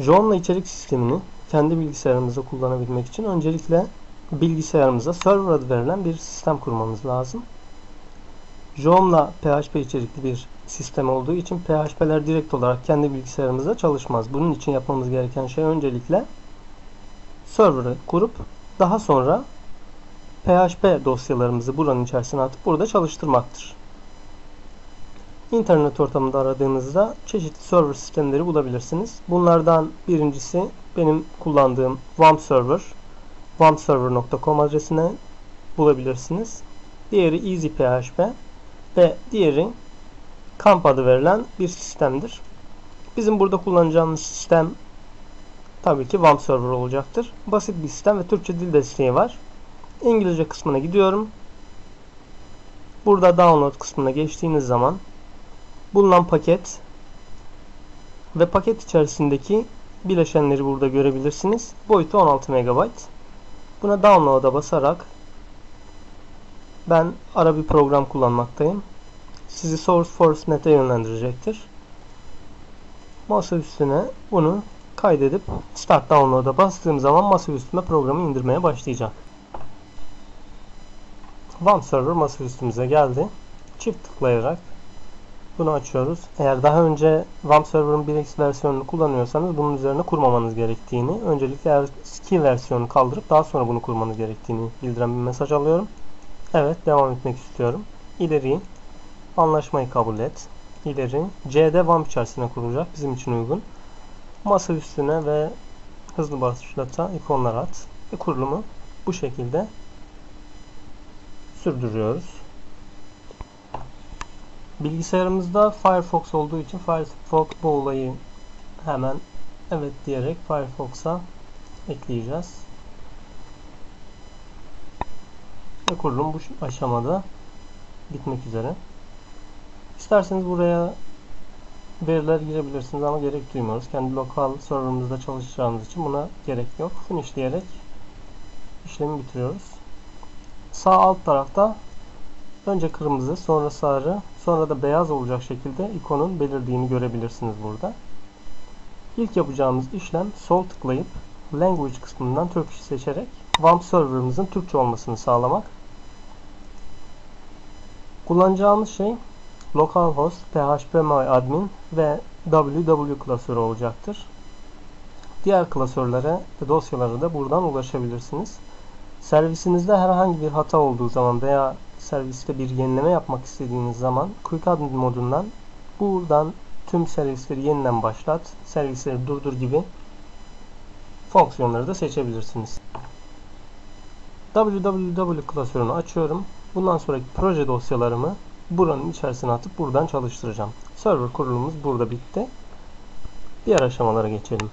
Joomla içerik sistemini kendi bilgisayarımızda kullanabilmek için öncelikle bilgisayarımıza server adı verilen bir sistem kurmamız lazım. Joomla PHP içerikli bir sistem olduğu için PHP'ler direkt olarak kendi bilgisayarımızda çalışmaz. Bunun için yapmamız gereken şey öncelikle server'ı kurup daha sonra PHP dosyalarımızı buranın içerisine atıp burada çalıştırmaktır. İnternet ortamında aradığınızda çeşitli server sistemleri bulabilirsiniz. Bunlardan birincisi benim kullandığım WAMP server. wampserver.com adresine bulabilirsiniz. Diğeri EasyPHP ve diğeri Camp adı verilen bir sistemdir. Bizim burada kullanacağımız sistem tabii ki WAMP server olacaktır. Basit bir sistem ve Türkçe dil desteği var. İngilizce kısmına gidiyorum. Burada download kısmına geçtiğiniz zaman bulunan paket ve paket içerisindeki bileşenleri burada görebilirsiniz. Boyutu 16 MB. Buna download'a basarak ben ara bir program kullanmaktayım. Sizi SourceForce.net'e yönlendirecektir. Masa üstüne bunu kaydedip Start Download'a bastığım zaman masa üstüme programı indirmeye başlayacak. WAMP server masa üstümüze geldi. Çift tıklayarak bunu açıyoruz. Eğer daha önce WAMP server'ın 1x versiyonunu kullanıyorsanız bunun üzerine kurmamanız gerektiğini, öncelikle eski versiyonu kaldırıp daha sonra bunu kurmanız gerektiğini bildiren bir mesaj alıyorum. Evet, devam etmek istiyorum. İleri, anlaşmayı kabul et. İleri, C'de WAMP içerisine kurulacak. Bizim için uygun. Masa üstüne ve hızlı başlata ikonlar at. Ve kurulumu bu şekilde sürdürüyoruz. Bilgisayarımızda Firefox olduğu için Firefox bu olayı hemen evet diyerek Firefox'a ekleyeceğiz. Ve kurulum bu aşamada bitmek üzere. İsterseniz buraya veriler girebilirsiniz ama gerek duymuyoruz. Kendi lokal serverımızda çalışacağımız için buna gerek yok. Finish diyerek işlemi bitiriyoruz. Sağ alt tarafta önce kırmızı, sonra sarı, sonra da beyaz olacak şekilde ikonun belirdiğini görebilirsiniz burada. İlk yapacağımız işlem sol tıklayıp Language kısmından Turkish seçerek WAMP serverımızın Türkçe olmasını sağlamak. Kullanacağımız şey localhost, phpMyAdmin ve www klasörü olacaktır. Diğer klasörlere ve dosyalara da buradan ulaşabilirsiniz. Servisinizde herhangi bir hata olduğu zaman veya serviste bir yenileme yapmak istediğiniz zaman Quick Admin modundan buradan tüm servisleri yeniden başlat, servisleri durdur gibi fonksiyonları da seçebilirsiniz. www klasörünü açıyorum. Bundan sonraki proje dosyalarımı buranın içerisine atıp buradan çalıştıracağım. Server kurulumumuz burada bitti. Diğer aşamalara geçelim.